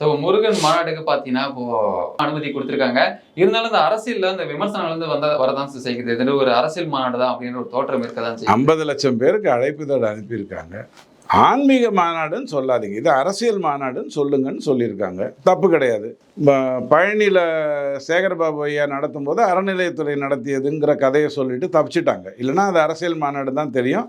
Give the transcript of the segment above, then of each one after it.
So Murugan மாநாட்டுக்கு பார்த்தீங்கன்னா இப்போ அனுமதி கொடுத்துருக்காங்க. இருந்தாலும் இந்த அரசியல்ல இந்த விமர்சனங்கள் வந்து வந்த வரதான் செய்கிறது இது ஒரு அரசியல் மாநாடு தான் அப்படின்ற ஒரு தோற்றம் இருக்கதான் செய்யும் ஐம்பது லட்சம் பேருக்கு அழைப்புதல் அனுப்பியிருக்காங்க. ஆன்மீக மாநாடுன்னு சொல்லாதீங்க. இது அரசியல் மாநாடுன்னு சொல்லுங்கன்னு சொல்லியிருக்காங்க. தப்பு கிடையாது. பழனியில் சேகர்பாபு ஐயா நடத்தும் போது அறநிலையத்துறை நடத்தியதுங்கிற கதையை சொல்லிட்டு தப்பிச்சிட்டாங்க. இல்லைன்னா அது அரசியல் மாநாடு தான் தெரியும்.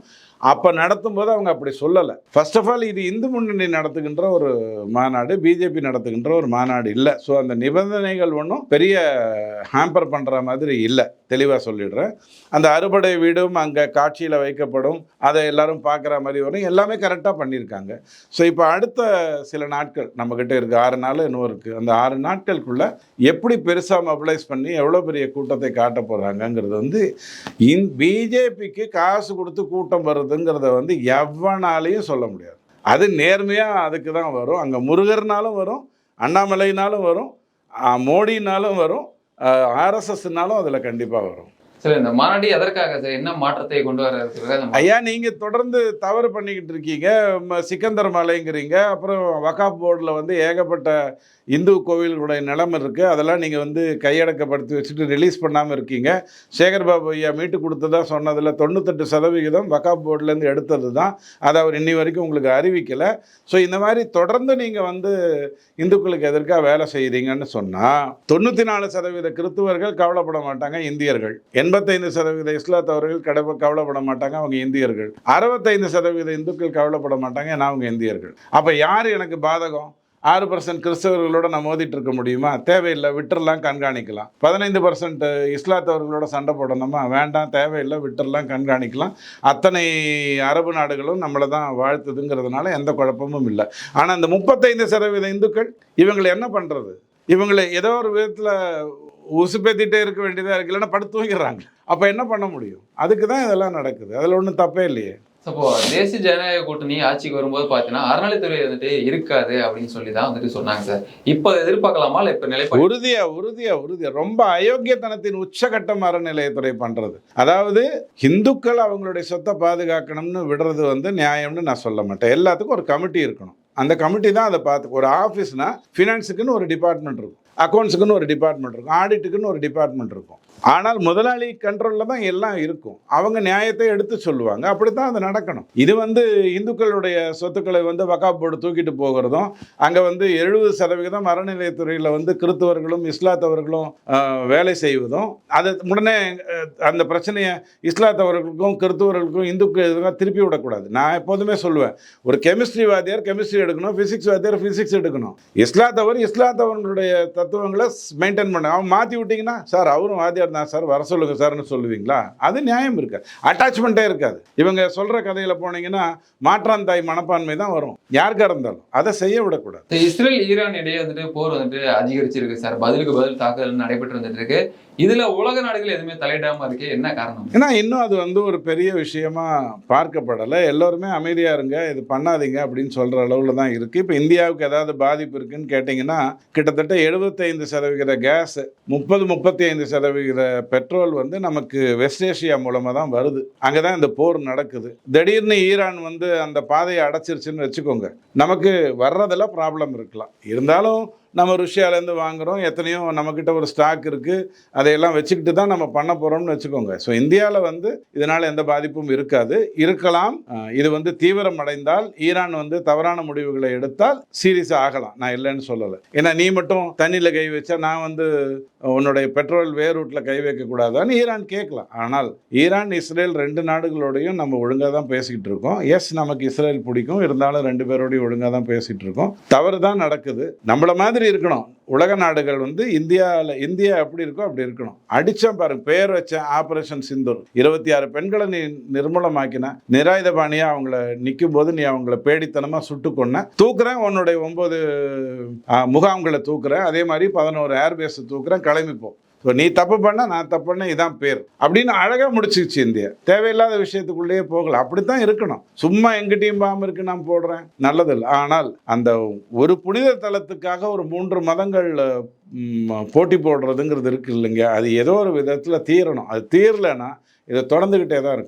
அப்போ நடத்தும் போது அவங்க அப்படி சொல்லலை. ஃபர்ஸ்ட் ஆஃப் ஆல் இது இந்து முன்னணி நடத்துகின்ற ஒரு மாநாடு பிஜேபி நடத்துகின்ற ஒரு மாநாடு இல்லை. ஸோ அந்த நிபந்தனைகள் ஒன்றும் பெரிய ஹேம்பர் பண்ணுற மாதிரி இல்லை. தெளிவாக சொல்லிடுறேன். அந்த அறுபடை வீடும் அங்கே காட்சியில் வைக்கப்படும். அதை எல்லாரும் பார்க்குற மாதிரி வரும். எல்லாமே கரெக்டாக பண்ணியிருக்காங்க. ஸோ இப்போ அடுத்த சில நாட்கள் நம்மக்கிட்ட இருக்குது ஆறு நாள் இன்னும் இருக்குது அந்த ஆறு நாட்களுக்குள்ளே எப்படி பெருசாக மொபிலைஸ் பண்ணி எவ்வளோ பெரிய கூட்டத்தை காட்ட போகிறாங்கங்கிறது வந்து இந் பிஜேபிக்கு காசு கொடுத்து கூட்டம் வருதுங்கிறத வந்து எவனாலையும் சொல்ல முடியாது. அது நேர்மையாக அதுக்கு தான் வரும். அங்கே முருகர்னாலும் வரும் அண்ணாமலைனாலும் வரும் மோடினாலும் வரும் ஆர்எஸ்எஸ்னாலும் அதில் கண்டிப்பாக வரும். சார் இந்த மாநாடு எதற்காக சார் என்ன மாற்றத்தை கொண்டு வர ஐயா நீங்கள் தொடர்ந்து தவறு பண்ணிக்கிட்டு இருக்கீங்க. சிக்கந்தர் மலைங்கிறீங்க. அப்புறம் வகாப் போர்டில் வந்து ஏகப்பட்ட இந்து கோவில்களுடைய நிலம் இருக்குது அதெல்லாம் நீங்கள் வந்து கையடக்கப்படுத்தி வச்சுட்டு ரிலீஸ் பண்ணாமல் இருக்கீங்க. சேகர்பாபு ஐயா மீட்டு கொடுத்ததா சொன்னதில் தொண்ணூத்தெட்டு சதவிகிதம் வகாப் போர்ட்லேருந்து எடுத்தது தான். அதை அவர் இன்னி வரைக்கும் உங்களுக்கு அறிவிக்கலை. ஸோ இந்த மாதிரி தொடர்ந்து நீங்கள் வந்து இந்துக்களுக்கு எதிர்க்காக வேலை செய்கிறீங்கன்னு சொன்னால் தொண்ணூற்றி நாலு சதவீத கிறித்துவர்கள் கவலைப்பட மாட்டாங்க இந்தியர்கள். என்ன எண்பத்தைந்து சதவீத இஸ்லாத்தவர்கள் கடை கவலைப்பட மாட்டாங்க அவங்க இந்தியர்கள். அறுபத்தைந்து சதவீத இந்துக்கள் கவலைப்பட மாட்டாங்க ஏன்னா அவங்க இந்தியர்கள். அப்போ யார் எனக்கு பாதகம்? ஆறு பர்சன்ட் கிறிஸ்தவர்களோட நான் மோதிட்டு இருக்க முடியுமா? தேவையில்லை விட்டுறலாம் கண்காணிக்கலாம். பதினைந்து பர்சன்ட் இஸ்லாத்தவர்களோட சண்டை போடணுமா? வேண்டாம் தேவையில்லை விட்டுறலாம் கண்காணிக்கலாம். அத்தனை அரபு நாடுகளும் நம்மளை தான் வாழ்த்துதுங்கிறதுனால எந்த குழப்பமும் இல்லை. ஆனால் இந்த முப்பத்தைந்து சதவீத இந்துக்கள் இவங்களை என்ன பண்ணுறது இவங்களை ஏதோ ஒரு விதத்தில் உசுப்பேத்திட்டே இருக்க வேண்டியதாக இருக்கு. இல்லைன்னா படுத்து தூங்கிடுறாங்க. அப்போ என்ன பண்ண முடியும்? அதுக்கு தான் இதெல்லாம் நடக்குது. அதில் ஒன்றும் தப்பே இல்லையே. இப்போ தேசிய ஜனநாயக கூட்டணி ஆட்சிக்கு வரும்போது பார்த்தீங்கன்னா அறநிலைத்துறை வந்துட்டு இருக்காது அப்படின்னு சொல்லி தான் வந்துட்டு சொன்னாங்க சார். இப்போ எதிர்பார்க்கலாமா? இல்லை இப்போ நிலைப்பாடு உறுதியா உறுதியா உறுதியா. ரொம்ப அயோக்கியத்தனத்தின் உச்சகட்டம் அறநிலையத்துறை பண்றது. அதாவது இந்துக்கள் அவங்களுடைய சொத்தை பாதுகாக்கணும்னு விடுறது வந்து நியாயம்னு நான் சொல்ல மாட்டேன். எல்லாத்துக்கும் ஒரு கமிட்டி இருக்கணும். அந்த கமிட்டி தான் அதை பார்த்து ஒரு ஆஃபீஸ்னால் ஃபினான்ஸுக்குன்னு ஒரு டிபார்ட்மெண்ட் இருக்கும். அக்கௌண்ட்ஸுக்குன்னு ஒரு டிபார்ட்மெண்ட் இருக்கும். ஆடிட்டுக்குன்னு ஒரு டிபார்ட்மெண்ட் இருக்கும். ஆனால் முதலாளி கண்ட்ரோலில் தான் எல்லாம் இருக்கும். அவங்க நியாயத்தை எடுத்து சொல்லுவாங்க. அப்படி தான் அது நடக்கணும். இது வந்து இந்துக்களுடைய சொத்துக்களை வந்து வக்காப்போடு போர்டு தூக்கிட்டு போகிறதும் அங்கே வந்து எழுபது சதவிகிதம் அறநிலையத்துறையில் வந்து கிறிஸ்தவர்களும் இஸ்லாத்தவர்களும் வேலை செய்வதும் அது உடனே அந்த பிரச்சனையை இஸ்லாத்தவர்களுக்கும் கிறிஸ்தவர்களுக்கும் இந்துக்கு எதுவும் திருப்பி விடக்கூடாது. நான் எப்போதுமே சொல்லுவேன் ஒரு கெமிஸ்ட்ரி வாத்தியார் கெமிஸ்ட்ரி எடுக்கணும் ஃபிசிக்ஸ் வாத்தியார் ஃபிசிக்ஸ் எடுக்கணும். இஸ்லாத்தவர் இஸ்லாத்தவர்களுடைய தத்துவங்களை மெயின்டைன் பண்ண அவன் மாற்றி விட்டிங்கன்னா சார் அவரும் வாத்தியார் தான் சார் வர சொல்லுங்க சார்னு சொல்லுவீங்களா? அது நியாயம் இருக்காது. அட்டாச்மெண்ட்டே இருக்காது. இவங்க சொல்கிற கதையில் போனீங்கன்னா மாற்றான் தாய் மனப்பான்மை தான் வரும். யாருக்கா இருந்தாலும் அதை செய்ய விடக்கூடாது. இஸ்ரேல் ஈரான் இடையே வந்துட்டு போர் வந்துட்டு அதிகரிச்சிருக்கு சார். பதிலுக்கு பதில் தாக்குதல் நடைபெற்று வந்துட்டு இருக்கு இதுல உலக நாடுகள் எதுவுமே தலையிடாம இருக்கு என்ன காரணம்? ஏன்னா இன்னும் அது வந்து ஒரு பெரிய விஷயமா பார்க்கப்படலை. எல்லோருமே அமைதியாக இருங்க இது பண்ணாதீங்க அப்படின்னு சொல்கிற அளவில் தான் இருக்குது இப்போ இந்தியாவுக்கு ஏதாவது பாதிப்பு இருக்குன்னு கேட்டிங்கன்னா கிட்டத்தட்ட எழுபத்தைந்து சதவிகித கேஸ் முப்பது முப்பத்தி ஐந்து சதவிகித பெட்ரோல் வந்து நமக்கு வெஸ்ட் ஏஷியா மூலமாக தான் வருது. அங்கே தான் இந்த போர் நடக்குது. திடீர்னு ஈரான் வந்து அந்த பாதையை அடைச்சிருச்சுன்னு வச்சுக்கோங்க. நமக்கு வர்றதில் ப்ராப்ளம் இருக்கலாம். இருந்தாலும் நம்ம ருஷ்யாவிலேருந்து வாங்குகிறோம் எத்தனையோ நம்மக்கிட்ட ஒரு ஸ்டாக் இருக்குது அதையெல்லாம் வச்சுக்கிட்டு தான் நம்ம பண்ண போகிறோம்னு வச்சுக்கோங்க. ஸோ இந்தியாவில் வந்து இதனால் எந்த பாதிப்பும் இருக்காது. இருக்கலாம். இது வந்து தீவிரம் அடைந்தால் ஈரான் வந்து தவறான முடிவுகளை எடுத்தால் சீரியஸ் ஆகலாம். நான் இல்லைன்னு சொல்லலை. ஏன்னா நீ மட்டும் தண்ணியில் கை வச்சா நான் வந்து உன்னுடைய பெட்ரோல் வேர் ரூட்டில் கை வைக்கக்கூடாதான்னு ஈரான் கேட்கலாம். ஆனால் ஈரான் இஸ்ரேல் ரெண்டு நாடுகளோடையும் நம்ம ஒழுங்காக தான் பேசிக்கிட்டு இருக்கோம். எஸ் நமக்கு இஸ்ரேல் பிடிக்கும். இருந்தாலும் ரெண்டு பேரோடையும் ஒழுங்காக தான் பேசிகிட்டு இருக்கோம். தவறு தான் நடக்குது. நம்மள மாதிரி இருக்கணும். உலக நாடுகள் வந்து இந்தியாவில் இந்தியா எப்படி இருக்கோ அப்படி இருக்கணும். அடித்தேன் பாருங்க பேர் வச்சேன் ஆப்ரேஷன் சிந்தூர் இருபத்தி ஆறு பெண்களை நீ நிர்மூலமாக்கின. நிராயுதபாணியாக அவங்கள நிற்கும் போது நீ அவங்கள பேடித்தனமாக சுட்டு கொன்ன. தூக்குறேன் உன்னுடைய ஒம்பது முகாம்களை தூக்குறேன். அதே மாதிரி பதினோரு ஏர்பேஸை தூக்குறேன் கிளம்பிப்போம் ஸோ நீ தப்பு பண்ண நான் தப்பு பண்ண இதான் பேர். அப்படின்னு அழகாக முடிச்சிச்சு இந்தியா. தேவையில்லாத விஷயத்துக்குள்ளேயே போகல. அப்படி தான் இருக்கணும். சும்மா எங்கிட்டையும் பாம்பு இருக்கு நான் போடுறேன். நல்லதில்லை. ஆனால் அந்த ஒரு புனித தலத்துக்காக ஒரு மூன்று மதங்கள் போட்டி போடுறதுங்கிறது இருக்கு இல்லைங்க. அது ஏதோ ஒரு விதத்தில் தீரணும். அது தீரலைன்னா இதை தொடர்ந்துக்கிட்டே தான் இருக்கும்.